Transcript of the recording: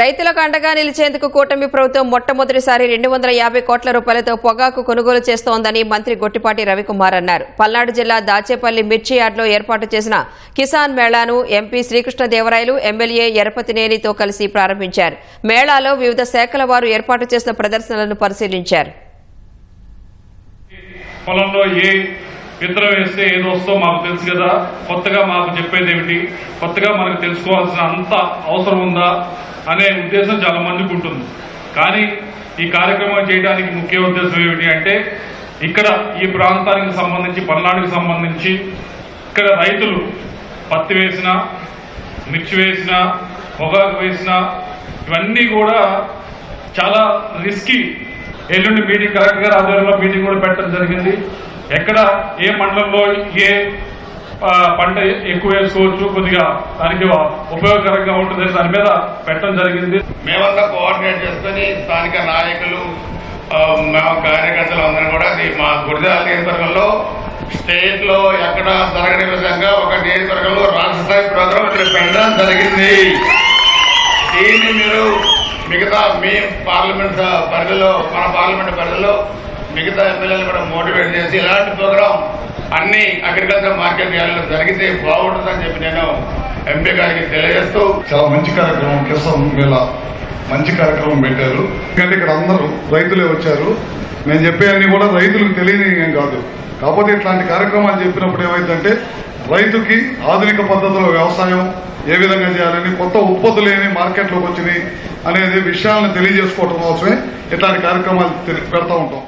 రైతులకు అండగా నిలిచేందుకు కూటమి ప్రభుత్వం మొట్టమొదటిసారి రెండు వందల యాభై కోట్ల రూపాయలతో పొగాకు కొనుగోలు చేస్తోందని మంత్రి గొట్టిపాటి రవికుమార్ అన్నారు. పల్నాడు జిల్లా దాచేపల్లి మిర్చి యార్డ్లో ఏర్పాటు చేసిన కిసాన్ మేళాను ఎంపీ శ్రీకృష్ణదేవరాయలు ఎమ్మెల్యే ఎరపతినేనితో కలిసి ప్రారంభించారు. మేళాలో వివిధ శాఖల వారు ఏర్పాటు చేసిన ప్రదర్శనలను పరిశీలించారు. పొలంలో ఏ విత్తనం వేస్తే ఏది వస్తో మాకు తెలుసు కదా. కొత్తగా మాకు చెప్పేది ఏమిటి? కొత్తగా మనకు తెలుసుకోవాల్సిన అంత అవసరం ఉందా? అనే ఉద్దేశం చాలా మందికి ఉంటుంది. కానీ ఈ కార్యక్రమం చేయడానికి ముఖ్య ఉద్దేశం ఏమిటి అంటే ఇక్కడ ఈ ప్రాంతానికి సంబంధించి పల్నాడుకి సంబంధించి ఇక్కడ రైతులు పత్తి వేసిన మిర్చి వేసిన పొగాకు వేసిన ఇవన్నీ కూడా చాలా రిస్కీ ఎల్లుండి మీటింగ్ కలెక్టర్ గారి ఆధ్వర్యంలో మీటింగ్ కూడా పెట్టడం జరిగింది. ఎక్కడ ఏ మండలంలో ఏ పంట ఎక్కువ వేసుకోవచ్చు కొద్దిగా దానికి ఉపయోగకరంగా ఉంటుంది దాని మీద పెట్టడం జరిగింది. మేమంతా కోఆర్డినేట్ చేసుకుని స్థానిక నాయకులు కార్యకర్తలు అందరూ కూడా మా గురిజాల నియోజకవర్గంలో స్టేట్లో ఎక్కడ జరగని విధంగా ఒక నియోజకవర్గంలో రాష్ట్ర స్థాయి ప్రోగ్రాం ఇక్కడ పెట్టడం జరిగింది. దీన్ని మీరు మిగతా మీ పార్లమెంట్ పరిధిలో మన పార్లమెంట్ పరిధిలో మిగతా ఎమ్మెల్యేలు కూడా మోటివేట్ చేసి ఇలాంటి ప్రోగ్రాం అన్ని అగ్రికల్చర్ మార్కెట్ యార్డ్లో జరిగితే బాగుంటుందని చెప్పి నేను ఎంపీ గారికి తెలియజేస్తూ చాలా మంచి కార్యక్రమం కిసాన్ ఇలా మంచి కార్యక్రమం పెట్టారు. ఎందుకంటే ఇక్కడ అందరూ రైతులే వచ్చారు. నేను చెప్పేవన్నీ కూడా రైతులకు తెలియని ఏం కాదు. కాకపోతే ఇట్లాంటి కార్యక్రమాలు చెప్పినప్పుడు ఏమైందంటే రైతుకి ఆధునిక పద్ధతిలో వ్యవసాయం ఏ విధంగా చేయాలని కొత్త ఉత్పత్తులు ఏమి మార్కెట్లోకి వచ్చినాయి అనేది విషయాలను తెలియజేసుకోవడం కోసమే ఇట్లాంటి కార్యక్రమాలు పెడతా ఉంటాం.